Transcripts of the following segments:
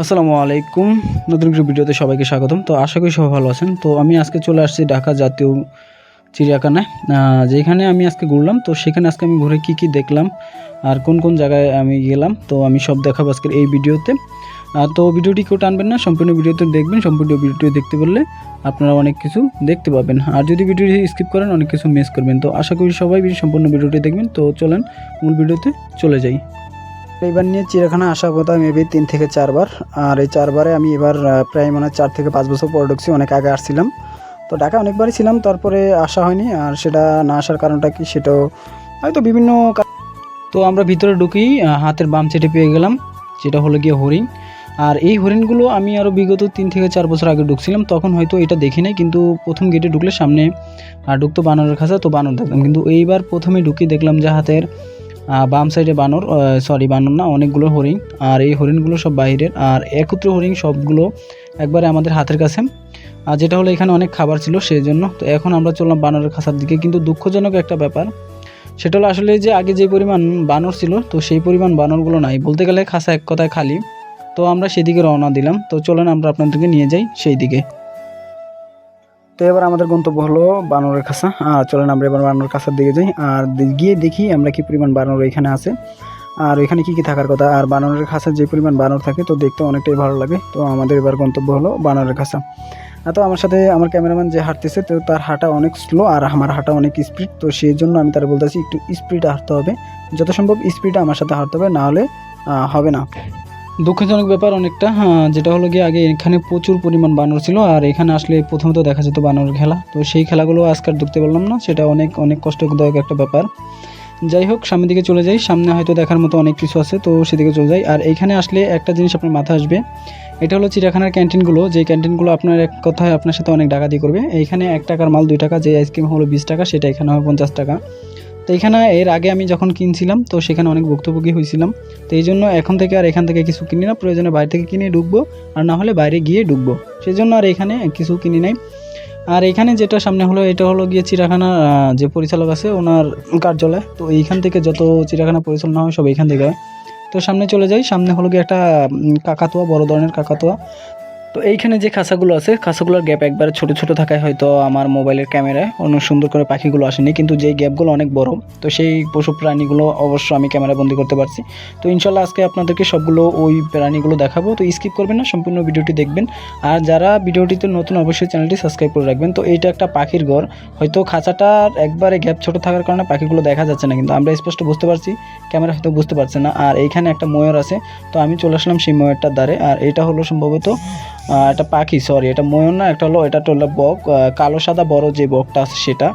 আসসালামু আলাইকুম। নতুন কিছু ভিডিওতে সবাইকে স্বাগতম। তো আশা করি সবাই ভালো আছেন। তো আমি আজকে চলে আসছি ঢাকা জাতীয় চিড়িয়াখানায় যেখানে আমি আজকে ঘুরলাম। তো সেখানে আজকে আমি ঘুরে কি কি দেখলাম আর কোন কোন জায়গায় আমি গেলাম, তো আমি সব দেখাবো আজকের এই ভিডিওতে। তো ভিডিওটি কেউ টানবেন না, সম্পূর্ণ ভিডিওতে দেখবেন। সম্পূর্ণ ভিডিওটি দেখতে পারলে আপনারা অনেক কিছু দেখতে পাবেন। আর যদি ভিডিওটি স্কিপ করেন, অনেক কিছু মিস করবেন। তো আশা করি সবাই সম্পূর্ণ ভিডিওটি দেখবেন। তো চলেন, মূল ভিডিওতে চলে যাই। এবার নিয়ে চিড়িয়াখানা আসা কথা মেবি তিন থেকে চারবার। আর এই চারবারে আমি এবার প্রায় মানে চার থেকে পাঁচ বছর পর ঢুকছি অনেক আগে আসছিলাম। তো ঢাকা অনেকবারই ছিলাম তারপরে আসা হয়নি। আর সেটা না আসার কারণটা কি সেটাও হয়তো বিভিন্ন তো আমরা ভিতরে ঢুকি আহ, হাতের বাম সাইডে পেয়ে গেলাম যেটা হলো গিয়ে হরিণ। আর এই হরিণগুলো আমি আরও বিগত তিন থেকে চার বছর আগে ঢুকছিলাম তখন হয়তো এটা দেখি নাই কিন্তু প্রথম গেটে ঢুকলে সামনে ঢুকতো বানরের খাঁচা তো বানর দেখলাম। কিন্তু এইবার প্রথমে ঢুকি দেখলাম যে হাতের বাম সাইডে বানর সরি বানর না, অনেকগুলো হরিণ। আর এই হরিণগুলো সব বাইরের। আর একত্র হরিণ সবগুলো একবারে আমাদের হাতের কাছে। আর যেটা হলো এখানে অনেক খাবার ছিল সেই জন্য তো এখন আমরা চললাম বানরের খাঁচার দিকে। কিন্তু দুঃখজনক একটা ব্যাপার, সেটা হলো আসলে যে আগে যে পরিমাণ বানর ছিল, তো সেই পরিমাণ বানরগুলো নাই। বলতে গেলে খাঁচা এক কথায় খালি। তো আমরা সেদিকে রওনা দিলাম। তো চলেন আমরা আপনাদেরকে নিয়ে যাই সেই দিকে তো এবার আমাদের গন্তব্য হলো বানরের খাঁচা আর চলেন আমরা এবার বানরের খাঁচার দিকে যাই। আর গিয়ে দেখি আমরা কি পরিমাণ বানর এখানে আছে। আর এখানে কি কি থাকার কথা। আর বানরের খাঁচার যে পরিমাণ বানর থাকে, তো দেখতে অনেকটাই ভালো লাগে। তো আমাদের এবার গন্তব্য হলো বানরের আর তো আমার সাথে আমার ক্যামেরাম্যান যে হাঁটতেছে, তো তার হাঁটা অনেক স্লো আর আমার হাঁটা অনেক স্পিড তো সেই জন্য আমি তার বলতেছি, একটু স্পিডে হাঁটতে হবে। যত সম্ভব স্পিডে আমার সাথে হাঁটতে হবে, না হলে হবে না। দুঃখজনক ব্যাপার অনেকটা হ্যাঁ, যেটা হলো গিয়ে আগে এখানে প্রচুর পরিমাণ বানর ছিল আর এখানে আসলে প্রথমত দেখা যেত বানর খেলা। তো সেই খেলাগুলো আজকাল দেখতে পারলাম না সেটা অনেক অনেক কষ্টদায়ক একটা ব্যাপার। যাই হোক সামনের দিকে চলে যাই সামনে হয়তো দেখার মতো অনেক কিছু আছে তো সেদিকে চলে যাই। আর এইখানে আসলে একটা জিনিস আপনার মাথায় আসবে এটা হলো চিড়িয়াখানার ক্যান্টিনগুলো যে ক্যান্টিনগুলো আপনার এক কথায় আপনার সাথে অনেক ডাকাতি করবে। এইখানে এক টাকার মাল দুই টাকা যে আইসক্রিম হলো বিশ টাকা সেটা এখানে হয় পঞ্চাশ টাকা। তো এখানে এর আগে আমি যখন কিনছিলাম, তো সেখানে অনেক ভুক্তভোগী হয়েছিলাম। তো এই জন্য এখন থেকে আর এখান থেকে কিছু কিনি না, প্রয়োজনে বাইরে থেকে কিনে ঢুকবো, আর না হলে বাইরে গিয়ে ঢুকবো। সেই জন্য আর এখানে কিছু কিনি নাই। আর এখানে যেটা সামনে হলো, এটা হলো গিয়ে চিড়িয়াখানা যে পরিচালক আছে, ওনার কার্যালয়। তো এইখান থেকে যত চিড়িয়াখানা পরিচালনা হয়, সব এইখান থেকে হয়। তো সামনে চলে যাই, সামনে হলো গিয়ে একটা কাকাতুয়া, বড় ধরনের কাকাতুয়া। তো এইখানে যে খাঁচাগুলো আছে, খাঁচাগুলোর গ্যাপ একবারে ছোট ছোট থাকায় হয়তো আমার মোবাইলের ক্যামেরায় অনেক সুন্দর করে পাখিগুলো আসেনি। কিন্তু যেই গ্যাপগুলো অনেক বড়, তো সেই পশু প্রাণীগুলো অবশ্য আমি ক্যামেরা বন্দি করতে পারছি। তো ইনশাল্লাহ আজকে আপনাদেরকে সবগুলো ওই প্রাণীগুলো দেখাবো। তো স্কিপ করবেন না, সম্পূর্ণ ভিডিওটি দেখবেন। আর যারা ভিডিওটিতে নতুন, অবশ্যই চ্যানেলটি সাবস্ক্রাইব করে রাখবেন। তো এইটা একটা পাখির ঘর। হয়তো খাঁচাটার একবারে গ্যাপ ছোট থাকার কারণে পাখিগুলো দেখা যাচ্ছে না, কিন্তু আমরা স্পষ্ট বুঝতে পারছি ক্যামেরা হয়তো বুঝতে পারছে না। আর এইখানে একটা ময়ূর আছে। তো আমি চলে আসলাম সেই ময়ূরটার দ্বারে। আর এটা হলো সম্ভবত একটা পাখি সরি এটা ময়ূর না, একটা হলো, এটা হলো বক কালো সাদা বড় যে বকটা আছে সেটা।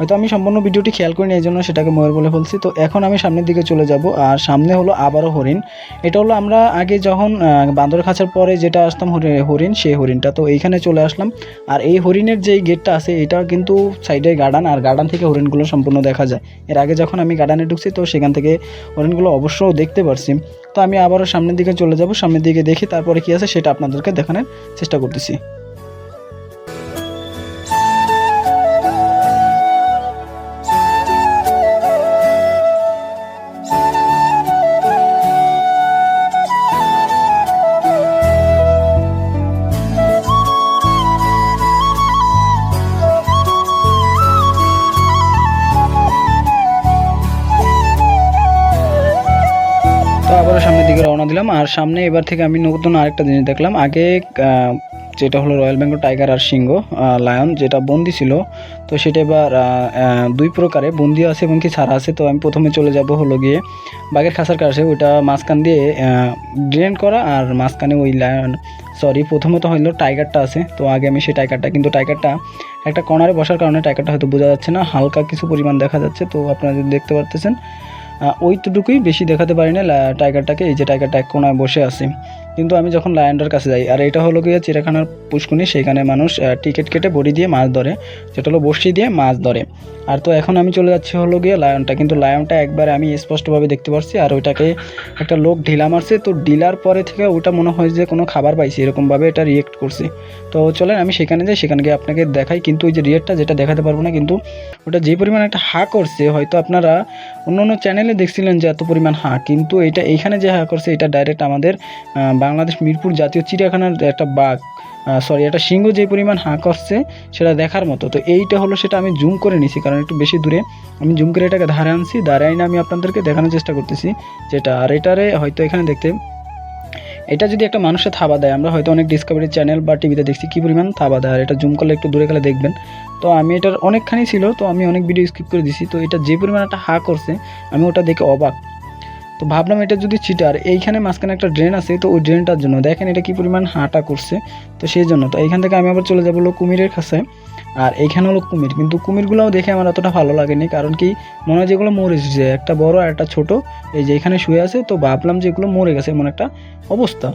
হয়তো আমি সম্পূর্ণ ভিডিওটি খেয়াল করিনি, এই জন্য সেটাকে ময়ূর বলে ফেলছি। তো এখন আমি সামনের দিকে চলে যাব, আর সামনে হলো আবারও হরিণ। এটা হলো আমরা আগে যখন বান্দর খাঁচার পরে যেটা আসতাম হরি- হরিণ, সেই হরিণটা। তো এইখানে চলে আসলাম, আর এই হরিণের যেই গেটটা আছে, এটা কিন্তু সাইডে গার্ডান, আর গার্ডান থেকে হরিণগুলো সম্পূর্ণ দেখা যায়। এর আগে যখন আমি গার্ডানে ঢুকছি, তো সেখান থেকে হরিণগুলো অবশ্য দেখতে পারছি। তো আমি আবারও সামনের দিকে চলে যাব, সামনের দিকে দেখি, তারপরে কি আছে সেটা আপনাদেরকে দেখানোর চেষ্টা করতেছি। দিলাম আর সামনে এবার থেকে আমি নতুন আরেকটা জিনিস দেখলাম। আগে যেটা হলো রয়্যাল বেঙ্গল টাইগার আর সিংহ লায়ন যেটা বন্দি ছিল, তো সেটা এবার দুই প্রকারে বন্দি আছে এবং কি ছাড়া আছে। তো আমি প্রথমে চলে যাব হলো গিয়ে বাঘের খাসার কাছে। ওইটা মাঝখান দিয়ে ড্রেন করা আর মাঝখানে ওই লায়ন সরি প্রথমত হলো টাইগারটা আছে। তো আগে আমি সেই টাইগারটা কিন্তু টাইগারটা একটা কর্নারে বসার কারণে টাইগারটা হয়তো বোঝা যাচ্ছে না। হালকা কিছু পরিমাণ দেখা যাচ্ছে। তো আপনারা যদি দেখতে পারতেছেন ওইটুকুই বেশি দেখাতে পারি না টাইগারটাকে এই যে টাইগারটা এক কোনায় বসে আছে। কিন্তু আমি যখন লায়নটার কাছে যাই, আর এটা হলো গিয়ে চিড়িয়াখানার পুষ্কুনি সেখানে মানুষ টিকিট কেটে বড়ি দিয়ে মাছ ধরে। যেটা হলো বড়শি দিয়ে মাছ ধরে। আর তো এখন আমি চলে যাচ্ছি হলো গিয়ে লায়নটা, কিন্তু লায়নটা একবারে আমি স্পষ্টভাবে দেখতে পারছি, আর ওইটাকে একটা লোক ঢিলা মারছে। তো ঢিলার পরে থেকে ওটা মনে হয় যে কোনো খাবার পাইছি, এরকমভাবে এটা রিয়েক্ট করছে। তো চলেন আমি সেখানে যাই, সেখানে গিয়ে আপনাকে দেখাই, কিন্তু ওই যে রিয়েক্টটা যেটা দেখাতে পারব না, কিন্তু ওটা যে পরিমাণ একটা হা করছে, হয়তো আপনারা অন্য অন্য চ্যানেলে দেখছিলেন যে এত পরিমাণ হা, কিন্তু এটা এইখানে যে হা করছে, এটা ডাইরেক্ট আমাদের বাংলাদেশ মিরপুর জাতীয় চিড়িয়াখানার একটা বাঘ সরি একটা সিংহ যে পরিমাণ হাঁ করছে সেটা দেখার মতো। তো এইটা হলো সেটা আমি জুম করে নিছি, কারণ একটু বেশি দূরে। আমি জুম করে এটাকে ধারে আনছি, ধারে আইনে আমি আপনাদেরকে দেখানোর চেষ্টা করতেছি, যেটা, আর এটারে হয়তো এখানে দেখতে, এটা যদি একটা মানুষের থাবা দেয়, আমরা হয়তো অনেক ডিসকভারি চ্যানেল বা টিভিতে দেখছি কী পরিমাণ থাবা দেয়, আর এটা জুম করলে একটু দূরে গেলে দেখবেন। তো আমি এটার অনেকখানি ছিল, তো আমি অনেক ভিডিও স্কিপ করে দিছি। তো এটা যে পরিমাণ একটা হা করছে আমি ওটা দেখে অবাক। তো ভাবলাম এটা যদি চিটার এইখানে মাঝখানে একটা ড্রেন আছে, তো ওই ড্রেনটার জন্য দেখেন এটা কি পরিমাণ হাঁটা করছে, তো সেই জন্য, তো এইখান থেকে আমি আবার চলে যাব হলো কুমিরের কাছে, আর এইখানে হলো কুমির, কিন্তু কুমিরগুলোও দেখে আমার অতটা ভালো লাগেনি, কারণ কি মনে হয় যেগুলো মরে যে একটা বড় আর একটা ছোটো, এই যে এখানে শুয়ে আছে, তো ভাবলাম যে এগুলো মরে গেছে, এমন একটা অবস্থা।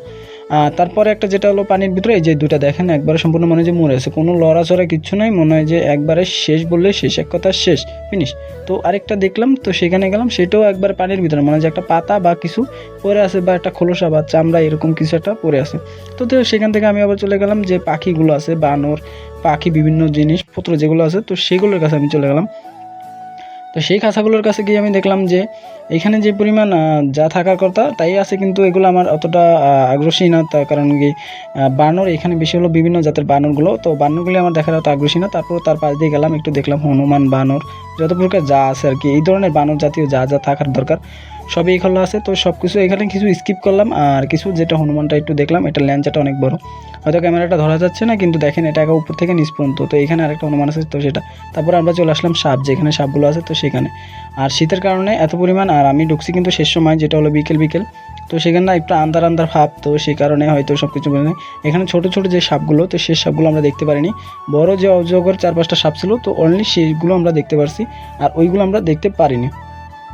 তারপরে একটা যেটা হলো পানির ভিতরে, এই যে দুটা দেখেন, একবারে সম্পূর্ণ মনে হয় যে মরে আছে। কোনো লড়াচড়া কিচ্ছু নাই, মনে হয় যে একবারে শেষ বললে শেষ, এক কথা শেষ ফিনিশ তো আরেকটা দেখলাম, তো সেখানে গেলাম, সেটাও একবার পানির ভিতরে, মনে হয় যে একটা পাতা বা কিছু পরে আছে বা একটা খোলসা বা চামড়া, এরকম কিছু একটা পরে আছে। তো তো সেখান থেকে আমি আবার চলে গেলাম যে পাখিগুলো আছে, বানর, পাখি, বিভিন্ন জিনিসপত্র যেগুলো আছে, তো সেগুলোর কাছে আমি চলে গেলাম। তো সেই খাঁচাগুলোর কাছে গিয়ে আমি দেখলাম যে এখানে যে পরিমাণ যা থাকার কথা, তাই আছে, কিন্তু এগুলো আমার অতটা আগ্রহী না। তার কারণ কি বানর, এখানে বেশি হলো বিভিন্ন জাতের বানরগুলো। তো বানরগুলি আমার দেখার অত আগ্রহী না। তারপর তার পাশ দিয়ে গেলাম, একটু দেখলাম হনুমান বানর। যত প্রকার যা আছে আর কি, এই ধরনের বানর জাতীয় যা যা থাকার দরকার। সবই এখানে আছে। তো সব কিছু এখানে কিছু স্কিপ করলাম। আর কিছু যেটা হনুমানটা একটু দেখলাম, এটা ল্যাঞ্চাটা অনেক বড়। হয়তো ক্যামেরাটা ধরা যাচ্ছে না, কিন্তু দেখেন এটা একা উপর থেকে নিচ পর্যন্ত। তো এখানে আরেকটা হনুমান আছে, তো সেটা। তারপর আমরা চলে আসলাম সাপ, যেখানে সাপগুলো আছে, তো সেখানে। আর শীতের কারণে এত পরিমাণ, আর আমি ঢুকছি কিন্তু শেষ সময়, যেটা হলো বিকেল বিকেল। তো সেখানে একটু আন্দার আন্দার ভাব, তো সেই কারণে হয়তো সব কিছু বলে এখানে ছোট ছোট যে সাপগুলো, তো সেই সাপগুলো আমরা দেখতে পারিনি। বড় যে অজগর চার পাঁচটা সাপ ছিল, তো অনলি সেইগুলো আমরা দেখতে পারছি। আর ওইগুলো আমরা দেখতে পারিনি।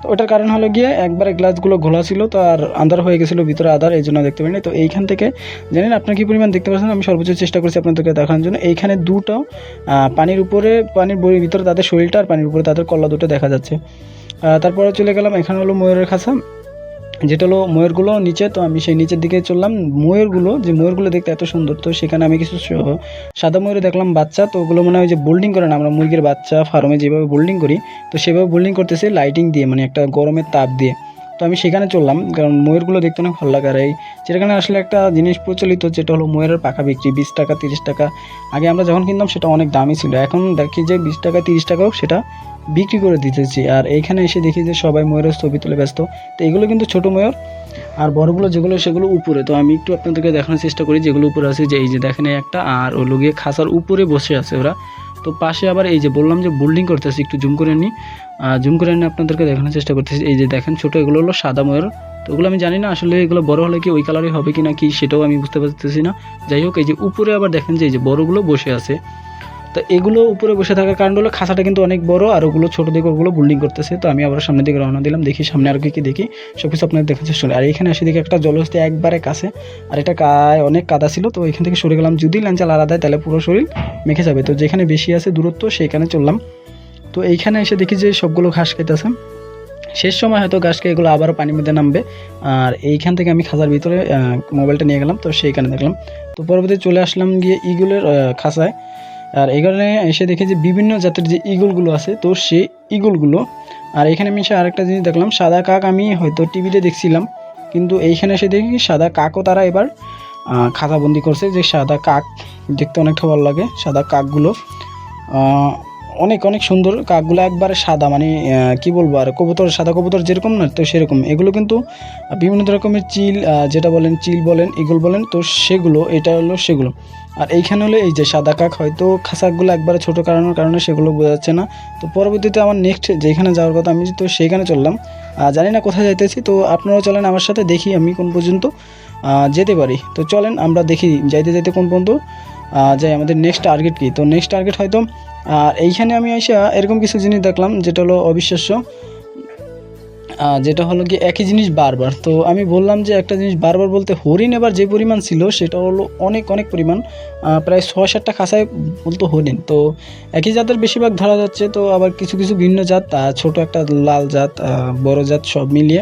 তো ওটার কারণ হলো গিয়ে একবারে গ্লাসগুলো ঘোলা ছিল, তো আর আন্ধার হয়ে গেছিল, ভিতরে আধার, এই জন্য দেখতে পারিনি তো এইখান থেকে, জানেন আপনার কী পরিমাণ দেখতে পাচ্ছেন? আমি সর্বোচ্চ চেষ্টা করছি আপনাদেরকে দেখানোর জন্য। এইখানে দুটো পানির উপরে, পানির বইয়ের ভিতরে তাদের শরীরটা আর পানির উপরে তাদের কল্লা দুটো দেখা যাচ্ছে। তারপরে চলে গেলাম, এখানে হলো ময়ূরের খাঁচা যেটা হলো ময়ূরগুলো নিচে, তো আমি সেই নিচের দিকে চললাম। ময়ূরগুলো, যে ময়ূরগুলো দেখতে এত সুন্দর, তো সেখানে আমি কিছু সাদা ময়ূর দেখলাম, বাচ্চা, তো ওগুলো মনে হয় যে বোল্ডিং করে না। আমরা মুরগির বাচ্চা ফার্মে যেভাবে বোল্ডিং করি, তো সেভাবে বোল্ডিং করতেছে লাইটিং দিয়ে মানে একটা গরমের তাপ দিয়ে। তো আমি সেখানে চললাম, কারণ ময়ূরগুলো দেখতে অনেক ভালো লাগে। আর এই সেখানে আসলে একটা জিনিস প্রচলিত, যেটা হলো ময়ূরের পাখা বিক্রি, বিশ টাকা, তিরিশ টাকা। আগে আমরা যখন কিনতাম সেটা অনেক দামি ছিল। এখন দেখি যে বিশ টাকা, তিরিশ টাকাও সেটা বিক্রি করে দিতেছি। আর এইখানে এসে দেখি যে সবাই ময়ূরের ছবি তুলে ব্যস্ত। তো এগুলো কিন্তু ছোট ময়ূর, আর বড়গুলো যেগুলো, সেগুলো উপরে। তো আমি একটু আপনাদেরকে দেখানোর চেষ্টা করি, যেগুলো উপরে আছে যে এই যে দেখেন একটা, আর ওগুলো গিয়ে খাঁচার উপরে বসে আছে ওরা। তো পাশে আবার এই যে বললাম যে বোল্ডিং করতেছি, একটু জুম করে নিই। জুম করে নিয়ে আপনাদেরকে দেখানোর চেষ্টা করতেছি। এই যে দেখেন, ছোটো এগুলো হলো সাদা ময়ূর। তো ওগুলো আমি জানি না আসলে এগুলো বড় হলে কি ওই কালারই হবে কি না কি, সেটাও আমি বুঝতে পারতেছি না। যাই হোক, এই যে উপরে আবার দেখেন যে এই যে বড়গুলো বসে আছে। তো এগুলো উপরে বসে থাকার কারণ হলো খাঁচাটা কিন্তু অনেক বড় আর ওগুলো ছোটো দিকে ওগুলো বিল্ডিং করতেছে। তো আমি আবার সামনের দিকে রওনা দিলাম, দেখি সামনে আর কি দেখি। সব কিছু আপনাদের দেখার চেষ্টা করি। আর এখানে এসে দেখি একটা জলহস্তি একবারে কাছে। আর এটা কায়, অনেক কাদা ছিল, তো এখান থেকে সরে গেলাম। যদি ল্যাঞ্চা লাড়া দেয় তাহলে পুরো শরীর মেখে যাবে। তো যেখানে বেশি আছে দূরত্ব, সেইখানে চললাম। তো এইখানে এসে দেখি যে সবগুলো ঘাস খাইতেছে শেষ সময় হয়তো ঘাস খেয়ে এগুলো আবারও পানির মধ্যে নামবে। আর এইখান থেকে আমি খাঁচার ভিতরে মোবাইলটা নিয়ে গেলাম তো সেইখানে দেখলাম। তো পরবর্তী চলে আসলাম গিয়ে ইগুলের খাঁচায়। আর এখানে এসে দেখি যে বিভিন্ন জাতের যে ইগলগুলো আছে তো সেই ইগলগুলো। আর এখানে আমি এসে আরেকটা জিনিস দেখলাম সাদা কাক আমি হয়তো টিভিতে দেখছিলাম। কিন্তু এইখানে এসে দেখি সাদা কাকও তারা এবার আহ, খাঁচাবন্দি করছে যে সাদা কাক দেখতে অনেকটা ভালো লাগে সাদা কাকগুলো। অনেক অনেক সুন্দর কাকগুলো একবারে সাদা মানে কি বলব আর, কবুতর সাদা কবুতর যেরকম না, তো সেরকম। এগুলো কিন্তু বিভিন্ন রকমের চিল যেটা বলেন চিল বলেন, ইগল বলেন, তো সেগুলো, এটা হলো সেগুলো। আর এইখানে হলো এই যে সাদা কাক, হয়তো খাসাকগুলো একবারে ছোটো কারণের কারণে সেগুলো বোঝা যাচ্ছে না। তো পরবর্তীতে আমার নেক্সট যেখানে যাওয়ার কথা, আমি তো সেইখানে চললাম। জানি না কোথায় যাইতেছি, তো আপনারাও চলেন আমার সাথে, দেখি আমি কোন পর্যন্ত যেতে পারি। তো চলেন আমরা দেখি, যাইতে যাইতে কোন পর্যন্ত যাই, আমাদের নেক্সট টার্গেট কী? তো নেক্সট টার্গেট হয়তো আর এইখানে আমি এসে এরকম কিছু জিনিস দেখলাম, যেটা হলো অবিশ্বাস্য। যেটা হলো কি একই জিনিস বারবার। তো আমি বললাম যে একটা জিনিস বারবার বলতে হরিণ এবার যে পরিমাণ ছিল, সেটা হলো অনেক অনেক পরিমাণ। প্রায় ছয় সাতটা খাঁচায় বলতো হরিণ। তো একই জাতের বেশিরভাগ ধরা যাচ্ছে, তো আবার কিছু কিছু ভিন্ন জাত ছোট একটা লাল জাত বড় জাত সব মিলিয়ে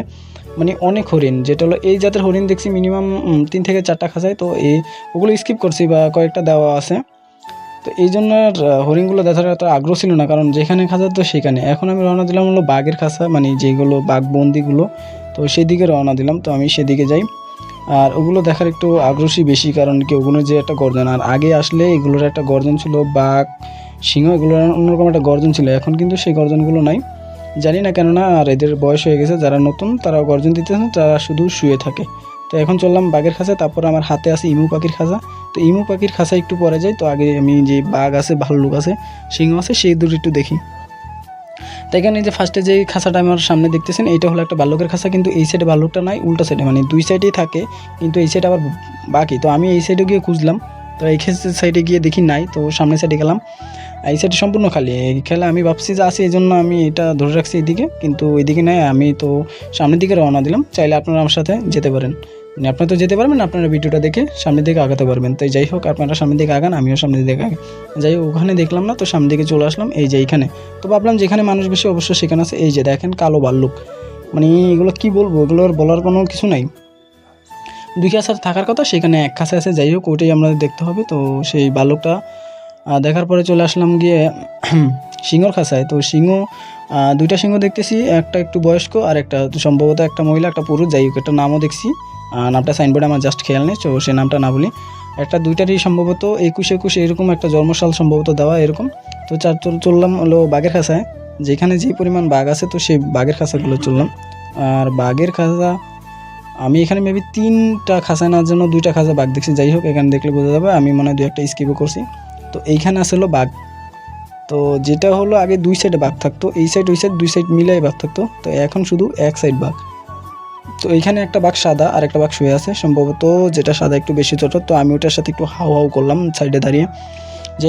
মানে অনেক হরিণ। যেটা হলো এই জাতের হরিণ দেখছি মিনিমাম তিন থেকে চারটা খাঁচায় তো এই ওগুলো স্কিপ করছি বা কয়েকটা দেওয়া আছে। তো এই জন্য আর হরিণগুলো দেখার এত আগ্রহ ছিল না, কারণ যেখানে খাঁচা তো সেখানে। এখন আমি রওনা দিলাম হলো বাঘের খাঁচা মানে যেগুলো বাঘ বন্দিগুলো, তো সেদিকে রওনা দিলাম, তো আমি সেদিকে যাই। আর ওগুলো দেখার একটু আগ্রহী বেশি, কারণ কি, ওগুলো যে একটা গর্জন, আর আগে আসলে এগুলোর একটা গর্জন ছিল বাঘ, সিংহ এগুলোর অন্যরকম একটা গর্জন ছিল, এখন কিন্তু সেই গর্জনগুলো নাই। জানি না কেননা, আর এদের বয়স হয়ে গেছে, যারা নতুন তারা গর্জন দিতেছেন, তারা শুধু শুয়ে থাকে। তো এখন চললাম বাঘের খাঁচা, তারপর আমার হাতে আছে ইমু পাখির খাঁচা। তো ইমু পাখির খাঁচা একটু পরে যাই, তো আগে আমি যে বাঘ আছে ভাল্লুক আছে, সিংহ আছে, সেই দুটো একটু দেখি। তো এখানে যে ফার্স্টে যে খাঁচাটা আমার সামনে দেখতেছেন, এইটা হলো একটা ভাল্লুকের খাঁচা, কিন্তু এই সাইডে ভাল্লুকটা নাই, উল্টা সাইডে মানে দুই সাইডেই থাকে, কিন্তু এই সাইডে আবার বাকি। তো আমি এই সাইডে গিয়ে খুঁজলাম, তো এই সাইডে গিয়ে দেখি নাই, তো সামনের সাইডে গেলাম। এই সাইডে সম্পূর্ণ খালি, এই খেলা আমি ভাবছি যে আসি এই জন্য আমি এটা ধরে রাখছি এদিকে, কিন্তু এদিকে নাই, আমি তো সামনের দিকে রওনা দিলাম, চাইলে আপনারা আমার সাথে যেতে পারেন। মানে আপনারা তো যেতে পারবেন, আপনারা ভিডিওটা দেখে সামনের দিকে আগাতে পারবেন। তো যাই হোক, আপনারা সামনের দিকে আগান, আমিও সামনের দিকে আগে যাই হোক, ওখানে দেখলাম না, তো সামনের দিকে চলে আসলাম, এই যে এইখানে। তো ভাবলাম যেখানে মানুষ বেশি অবশ্যই সেখানে আছে, এই যে দেখেন কালো ভাল্লুক। মানে এগুলো কি বলব এগুলোর বলার কোনো কিছু নাই। দুই খাঁচা থাকার কথা, সেখানে এক খাঁচা আছে, যাই হোক, ওইটাই আমরা দেখতে হবে। তো সেই বালকটা দেখার পরে চলে আসলাম গিয়ে সিংহর খাসায়। তো সিংহ দুইটা সিংহ দেখতেছি, একটা একটু বয়স্ক আর একটা সম্ভবত একটা মহিলা, একটা পুরুষ, যাই হোক, একটা নামও দেখছি। নামটা সাইনবোর্ডে আমার জাস্ট খেয়াল নেই, তো সে নামটা না বলি। একটা দুইটারই সম্ভবত একুশ একুশ এরকম একটা জন্মসাল সম্ভবত দেওয়া এরকম। তো চার চল- চললাম হলো বাঘের খাঁচায় যেখানে যে পরিমাণ বাঘ আছে, তো সেই বাঘের খাঁচাগুলো চললাম। আর বাঘের খাঁচা, আমি এখানে মেবি তিনটা খাঁচা নেওয়ার জন্য দুইটা খাঁচা বাঘ দেখছি। যাই হোক, এখানে দেখলে বোঝা যাবে, আমি মনে হয় দু একটা স্কিপও করছি। তো এইখানে আসলে বাঘ। তো যেটা হলো আগে দুই সাইডে বাঘ থাকতো, এই সাইড ওই সাইড দুই সাইড মিলাই বাঘ থাকতো। তো এখন শুধু এক সাইড বাঘ। তো এইখানে একটা বাঘ সাদা আর একটা বাঘ শুয়ে আছে। সম্ভবত যেটা সাদা একটু বেশি ছোট, তো আমি ওটার সাথে একটু হাউ হাউ করলাম সাইডে দাঁড়িয়ে।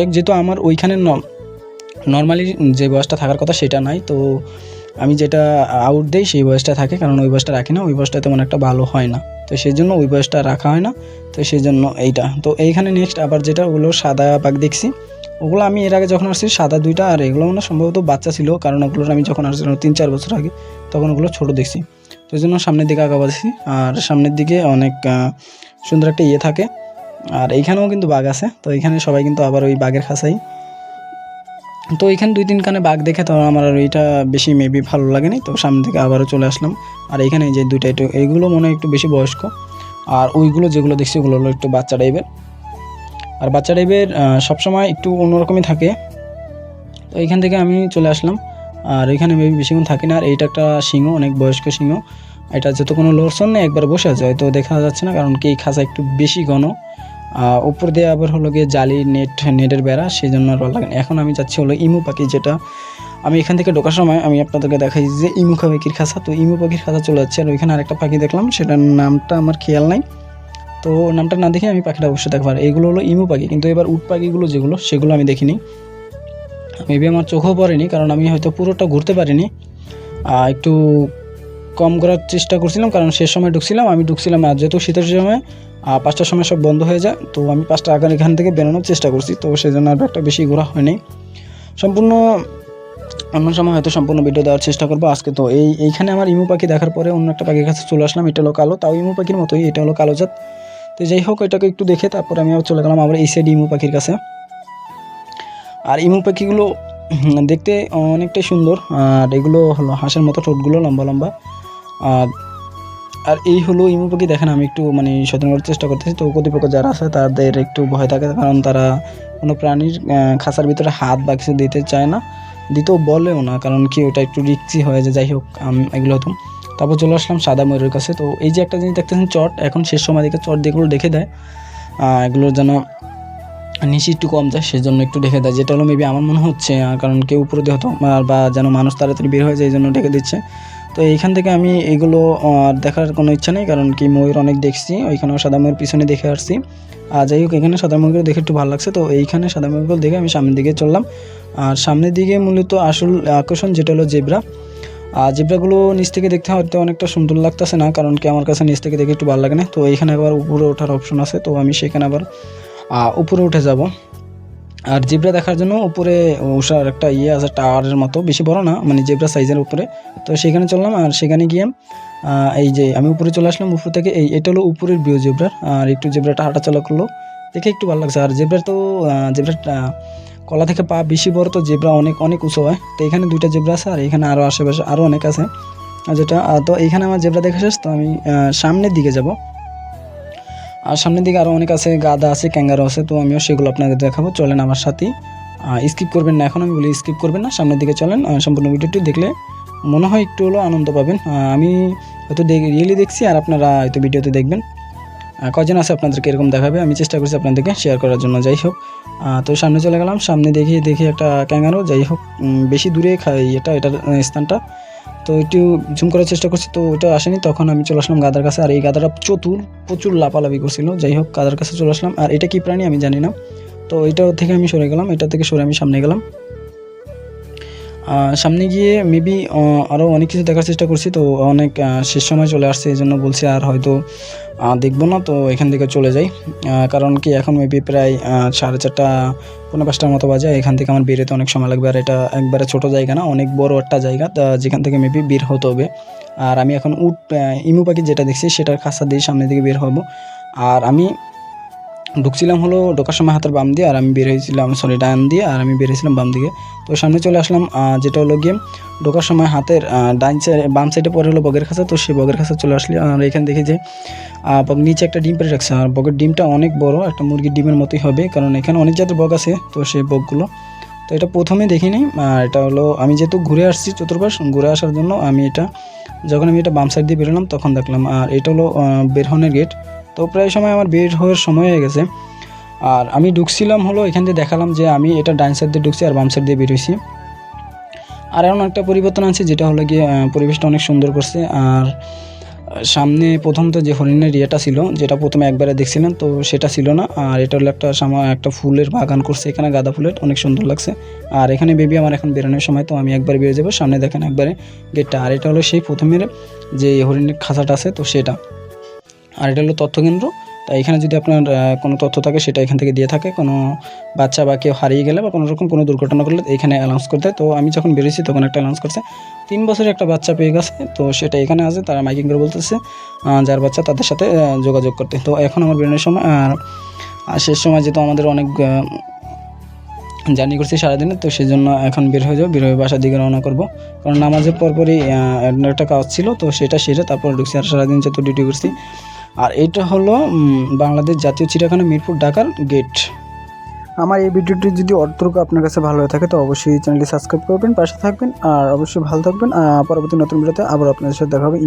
হোক যেহেতু আমার ওইখানে নর্মালি যে বয়সটা থাকার কথা সেটা নাই, তো আমি যেটা আউট দেই সেই বয়সটা থাকে, কারণ ওই বয়সটা রাখি না, ওই বয়সটা তেমন একটা ভালো হয় না। তো সেই জন্য ওই বয়সটা রাখা হয় না, তো সেই জন্য এইটা। তো এইখানে নেক্সট আবার যেটা, ওগুলো সাদা বাঘ দেখছি। ওগুলো আমি এর আগে যখন আসছি, সাদা দুইটা, আর এগুলো মানে সম্ভবত বাচ্চা ছিল, কারণ ওগুলোর আমি যখন আসছিলাম তিন চার বছর আগে, তখন ওগুলো ছোটো দেখছি। তো জন্য সামনের দিকে আগা বাড়ছি আর সামনের দিকে অনেক সুন্দর একটা ইয়ে থাকে। আর এইখানেও কিন্তু বাঘ আছে। তো এইখানে সবাই কিন্তু আবার ওই বাঘের খাঁচাই। তো এইখানে দুই তিন কানে বাঘ দেখে তো আমার আর ওইটা বেশি মেবি ভালো লাগেনি। তো সামনে থেকে আবারও চলে আসলাম। আর এইখানে এই যে দুইটা একটু, এইগুলো মনে হয় একটু বেশি বয়স্ক। আর ওইগুলো যেগুলো দেখছি ওগুলো হলো একটু বাচ্চা টাইপের। আর বাচ্চা টাইপের সবসময় একটু অন্যরকমই থাকে। তো এইখান থেকে আমি চলে আসলাম। আর এখানে মেবি বেশিক্ষণ থাকি না। আর এইটা একটা সিংহ, অনেক বয়স্ক সিংহ। এটা যেহেতু কোনো লোরসন নেই, একবার বসে আছে, হয়তো দেখা যাচ্ছে না, কারণ কি এই খাঁচা একটু বেশি ঘন। উপর দিয়ে আবার হলো গিয়ে জালি, নেট, নেটের বেড়া সেই জন্য আর ভালো লাগে। এখন আমি যাচ্ছি হলো ইমু পাখি, যেটা আমি এখান থেকে ঢোকার সময় আমি আপনাদেরকে দেখাই যে ইমু পাখির খাঁচা। তো ইমু পাখির খাঁচা চলে যাচ্ছে, আর ওইখানে আরেকটা পাখি দেখলাম, সেটার নামটা আমার খেয়াল নাই। তো নামটা না দেখে আমি পাখিটা অবশ্যই দেখবার এইগুলো হলো ইমু পাখি, কিন্তু এবার উট পাখিগুলো যেগুলো, সেগুলো আমি দেখিনি। মেবি আমার চোখও পড়েনি কারণ আমি হয়তো পুরোটা ঘুরতে পারিনি। একটু কম করার চেষ্টা করছিলাম কারণ সে সময় ঢুকছিলাম আমি ঢুকছিলাম আর যেহেতু শীতের সময় আহ, পাঁচটার সময় সব বন্ধ হয়ে যায় তো আমি পাঁচটা আগার এখান থেকে বেরোনোর চেষ্টা করছি তো সেই জন্য আর একটা বেশি ঘোরা হয়নি। সম্পূর্ণ অন্য সময় হয়তো সম্পূর্ণ ভিডিও দেওয়ার চেষ্টা করব আজকে তো এই এইখানে আমার ইমু পাখি দেখার পরে অন্য একটা পাখির কাছে চলে আসলাম এটা হলো কালো তাও ইমু পাখির মতোই এটা হলো কালো জাত। তো যাই হোক এটাকে একটু দেখে তারপর আমি আবার চলে গেলাম আবার এই সাইড ইমু পাখির কাছে। আর ইমু পাখিগুলো দেখতে অনেকটাই সুন্দর। আর এগুলো হলো হাঁসের মতো, ঠোঁটগুলো লম্বা লম্বা। আর আর এই হলো ইমু পাখি। দেখেন, আমি একটু মানে সচেতন করার চেষ্টা করতেছি। তো কর্তৃপক্ষ যারা আছে, তাদের একটু ভয় থাকে, কারণ তারা কোনো প্রাণীর খাঁচার ভিতরে হাত বা কিছু দিতে চায় না। দিতেও বলেও না, কারণ কি ওটা একটু রিক্সি হয়ে যায় যাই হোক এগুলো হতো তারপর চলে আসলাম সাদা ময়ূরের কাছে। তো এই যে একটা জিনিস দেখতেছেন, চট, এখন শেষ সময় দেখে চট যেগুলো দেখে দেয়। এগুলোর যেন নিচে একটু কম যায়, সেজন্য একটু ঢেকে দেয়। যেটা হলো মেবি আমার মনে হচ্ছে কারণ কেউ উপরে হতো বা যেন মানুষ তাড়াতাড়ি বের হয়ে যায়, এই জন্য ঢেকে দিচ্ছে। তো এইখান থেকে আমি এগুলো আর দেখার কোনো ইচ্ছা নেই, কারণ কি ময়ূর অনেক দেখছি, ওইখানেও সাদা ময়ূর পিছনে দেখে আসছি। আর যাই হোক, এখানে সাদা ময়ূরগুলো দেখে একটু ভালো লাগছে, তো এইখানে সাদা ময়ূরগুলো দেখে আমি সামনের দিকে চললাম। আর সামনের দিকে মূলত আসল আকর্ষণ যেটা হলো জেব্রা। আর জেব্রাগুলো নিচ থেকে দেখতে হয়তো অনেকটা সুন্দর লাগতেছে না, কারণ কি আমার কাছে নিচ থেকে দেখে একটু ভালো লাগে না। তো এইখানে আবার উপরে ওঠার অপশন আছে, তো আমি সেখানে আবার উপরে উঠে যাব। আর জেব্রা দেখার জন্য উপরে ওষার একটা ইয়ে আছে, টাওয়ারের মতো। বেশি বড় না মানে জেব্রা সাইজের উপরে। তো সেখানে চললাম আর সেখানে গিয়ে এই যে আমি উপরে চলে আসলাম, উপর থেকে এই, এটা হলো উপরের ভিউ জেব্রার। আর একটু জেব্রাটা হাঁটাচলা করল, দেখে একটু ভালো লাগছে। আর জেব্রার তো জেব্রার কলা থেকে পা বেশি বড় তো জেব্রা অনেক অনেক উঁচু হয়। তো এখানে দুইটা জেব্রা আছে, আর এখানে আরও আশেপাশে আরও অনেক আছে। যেটা তো এখানে আমার জেব্রা দেখা শেষ। তো আমি সামনের দিকে যাব। আর সামনের দিকে আরও অনেক আছে গাদা আছে, ক্যাঙ্গারো আছে, তো আমিও সেগুলো আপনাদের দেখাবো। চলেন আমার সাথে। স্কিপ করবেন না, এখন আমি বলি স্কিপ করবেন না, সামনের দিকে চলেন। সম্পূর্ণ ভিডিওটি দেখলে মনে হয় একটু হলেও আনন্দ পাবেন। আমি হয়তো রিয়েলি দেখছি আর আপনারা হয়তো ভিডিওতে দেখবেন। কজন আছে আপনাদেরকে এরকম দেখাবে? আমি চেষ্টা করছি আপনাদেরকে শেয়ার করার জন্য, যাই হোক। তো সামনে চলে গেলাম, সামনে দেখি দেখি একটা ক্যাঙ্গারো, যাই হোক। বেশি দূরে খাই এটা, এটার স্থানটা। তো একটু জুম করার চেষ্টা করছি, তো ওটা আসেনি। তখন আমি চলে আসলাম গাদার কাছে। আর এই গাদাটা চতুর প্রচুর লাপালাপি করছিল। যাই হোক, গাদার কাছে চলে আসলাম। আর এটা কি প্রাণী আমি জানি না। তো এটা থেকে আমি সরে গেলাম। এটা থেকে সরে আমি সামনে গেলাম। সামনে গিয়ে মেবি আরও অনেক কিছু দেখার চেষ্টা করছি। তো অনেক শেষ সময় চলে আসছে, এই জন্য বলছি আর হয়তো দেখব না, তো এখান থেকে চলে যাই। কারণ কি এখন মেবি প্রায় সাড়ে চারটা পনেরো পাঁচটার মতো বাজে। এখান থেকে আমার বেরোতে অনেক সময় লাগবে। আর এটা একবারে ছোট জায়গা না, অনেক বড় একটা জায়গা। যেখান থেকে মেবি বের হতে হবে। আর আমি এখন উট ইমু পাখি যেটা দেখছি, সেটার খাঁচা দিয়ে সামনে দিকে বের হব। আর আমি ঢুকছিলাম হলো ঢোকার সময় হাতের বাম দিয়ে আর আমি বের হয়েছিলাম সরি ডান দিয়ে আর আমি বের হয়েছিলাম বাম দিকে। তো সামনে চলে আসলাম যেটা হলো গিয়ে ঢোকার সময় হাতের ডাইন সাইড বাম সাইডে পরে হলো বগের খাঁচা। তো সেই বগের খাঁচা চলে আসলে আর এখানে দেখি যে নিচে একটা ডিম পেরে রাখছে। আর বগের ডিমটা অনেক বড় একটা মুরগির ডিমের মতোই হবে কারণ এখানে অনেক জাতের বগ আছে তো সেই বগগুলো। তো এটা প্রথমে দেখিনি এটা হলো আমি যেহেতু ঘুরে আসছি চতুর্পাশ ঘুরে আসার জন্য আমি এটা যখন আমি এটা বাম সাইড দিয়ে বেরোলাম তখন দেখলাম আর এটা হলো আহ, বের হনের গেট তো প্রায় সময় আমার বের হওয়ার সময় হয়ে গেছে। আর আমি ঢুকছিলাম হলো, এখান দিয়ে দেখালাম যে আমি এটা ডাইন সাইড দিয়ে ঢুকছি আর বাম সাইড দিয়ে বেরোইছি আর এমন একটা পরিবর্তন আছে যেটা হলো গিয়ে পরিবেশটা অনেক সুন্দর করছে। আর সামনে প্রথম তো যে হরিণের ইয়েটা ছিল, যেটা প্রথমে একবারে দেখছিলেন, তো সেটা ছিল না। আর এটা হলো একটা সামা, একটা ফুলের বাগান করছে এখানে, গাঁদা ফুলের, অনেক সুন্দর লাগছে। আর এখানে বেবি আমার এখন বেরোনোর সময়, তো আমি একবার বেরিয়ে যাব। সামনে দেখেন একবারে গেটটা আর এটা হলো সেই প্রথমের যে হরিণের খাঁচাটা আছে, তো সেটা। আর এটা হলো তথ্যকেন্দ্র। তাই এখানে যদি আপনার কোনো তথ্য থাকে, সেটা এখান থেকে দিয়ে থাকে। কোনো বাচ্চা বা কেউ হারিয়ে গেলে বা কোনো রকম কোনো দুর্ঘটনা করলে এখানে অ্যানাউন্স করতে। তো আমি যখন বেরিয়েছি, তখন একটা অ্যানাউন্স করছে, তিন বছরের একটা বাচ্চা পেয়ে গেছে। তো সেটা এখানে আছে, তারা মাইকিং করে বলতেছে যার বাচ্চা তাদের সাথে যোগাযোগ করতে। তো এখন আমার বেরোনোর সময়, আর শেষ সময় যেহেতু আমাদের অনেক জার্নি করছি সারাদিনে, তো সেই জন্য এখন বের হয়ে যাব। বের হয়ে বাসার দিকে রওনা করব। কারণ নামাজের পরপরই একটা কাজ ছিল, তো সেটা সেরে তারপর ঢুকছি। আর সারাদিন যেহেতু ডিউটি করছি আর এটা হলো বাংলাদেশ জাতীয় চিড়িয়াখানা মিরপুর ঢাকার গেট। আমার এই ভিডিওটি যদি অর্থটুকু আপনার কাছে ভালো হয়ে থাকে, তো অবশ্যই চ্যানেলটি সাবস্ক্রাইব করবেন, পাশে থাকবেন, আর অবশ্যই ভালো থাকবেন পরবর্তী নতুন ভিডিওতে আবার আপনাদের সাথে দেখা হবে